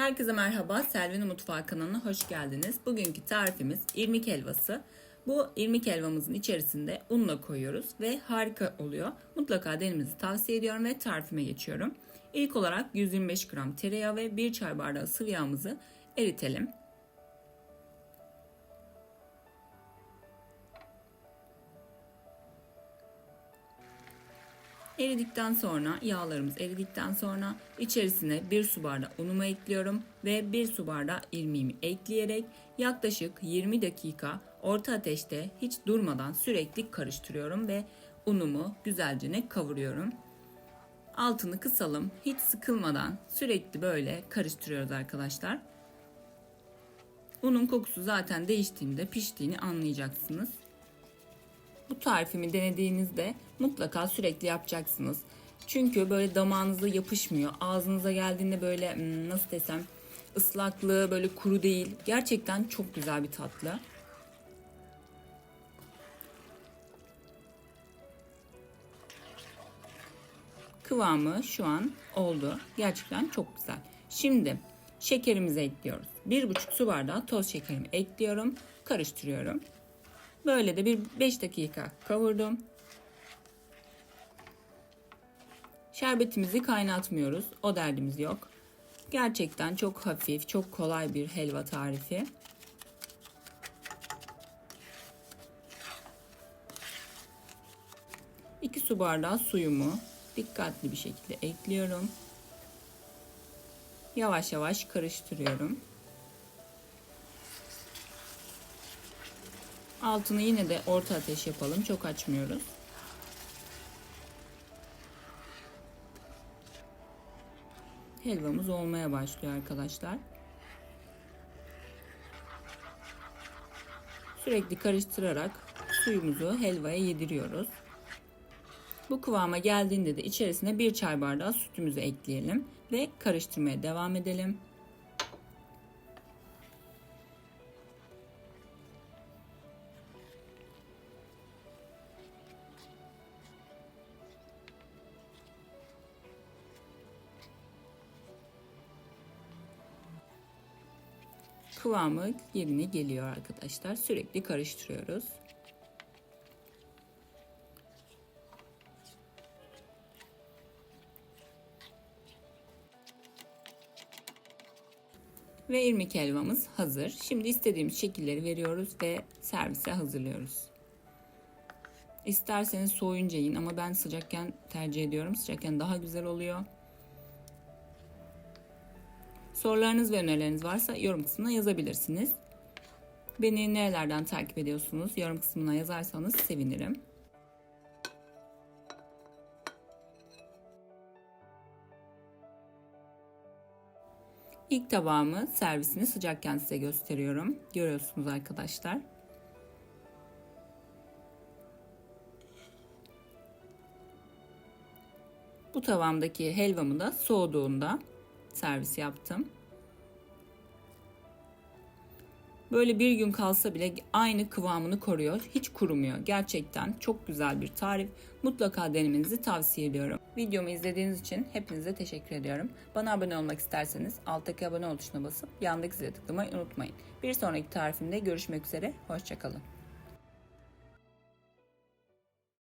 Herkese merhaba, Selvi'nin Mutfağı kanalına hoş geldiniz. Bugünkü tarifimiz irmik helvası. Bu irmik helvamızın içerisinde unla koyuyoruz ve harika oluyor. Mutlaka denemenizi tavsiye ediyorum ve tarifime geçiyorum. İlk olarak 125 gram tereyağı ve 1 çay bardağı sıvı yağımızı eritelim. Eridikten sonra yağlarımız eridikten sonra içerisine 1 su bardağı unumu ekliyorum ve 1 su bardağı irmiğimi ekleyerek yaklaşık 20 dakika orta ateşte hiç durmadan sürekli karıştırıyorum ve unumu güzelce kavuruyorum. Altını kısalım. Hiç sıkılmadan sürekli böyle karıştırıyoruz arkadaşlar. Unun kokusu zaten değiştiğinde piştiğini anlayacaksınız. Bu tarifimi denediğinizde mutlaka sürekli yapacaksınız. Çünkü böyle damağınıza yapışmıyor. Ağzınıza geldiğinde böyle hmm, nasıl desem ıslaklığı böyle kuru değil. Gerçekten çok güzel bir tatlı. Kıvamı şu an oldu. Gerçekten çok güzel. Şimdi şekerimizi ekliyoruz. 1,5 su bardağı toz şekerimi ekliyorum. Karıştırıyorum. Böyle de bir 5 dakika kavurdum. Şerbetimizi kaynatmıyoruz. O derdimiz yok. Gerçekten çok hafif, çok kolay bir helva tarifi. İki su bardağı suyumu dikkatli bir şekilde ekliyorum. Yavaş yavaş karıştırıyorum. Altını yine de orta ateş yapalım. Çok açmıyoruz. Helvamız olmaya başlıyor arkadaşlar. Sürekli karıştırarak suyumuzu helvaya yediriyoruz. Bu kıvama geldiğinde de içerisine bir çay bardağı sütümüzü ekleyelim ve karıştırmaya devam edelim. Kıvamı yerine geliyor arkadaşlar. Sürekli karıştırıyoruz. Ve irmik helvamız hazır. Şimdi istediğimiz şekilleri veriyoruz ve servise hazırlıyoruz. İsterseniz soğuyunca yiyin ama ben sıcakken tercih ediyorum. Sıcakken daha güzel oluyor. Sorularınız ve önerileriniz varsa yorum kısmına yazabilirsiniz. Beni nerelerden takip ediyorsunuz? Yorum kısmına yazarsanız sevinirim. İlk tabağımı servisini sıcakken size gösteriyorum. Görüyorsunuz arkadaşlar. Bu tavamdaki helvamı da soğuduğunda servis yaptım. Böyle bir gün kalsa bile aynı kıvamını koruyor. Hiç kurumuyor. Gerçekten çok güzel bir tarif. Mutlaka denemenizi tavsiye ediyorum. Videomu izlediğiniz için hepinize teşekkür ediyorum. Bana abone olmak isterseniz alttaki abone ol tuşuna basıp yandaki zile tıklamayı unutmayın. Bir sonraki tarifimde görüşmek üzere. Hoşçakalın.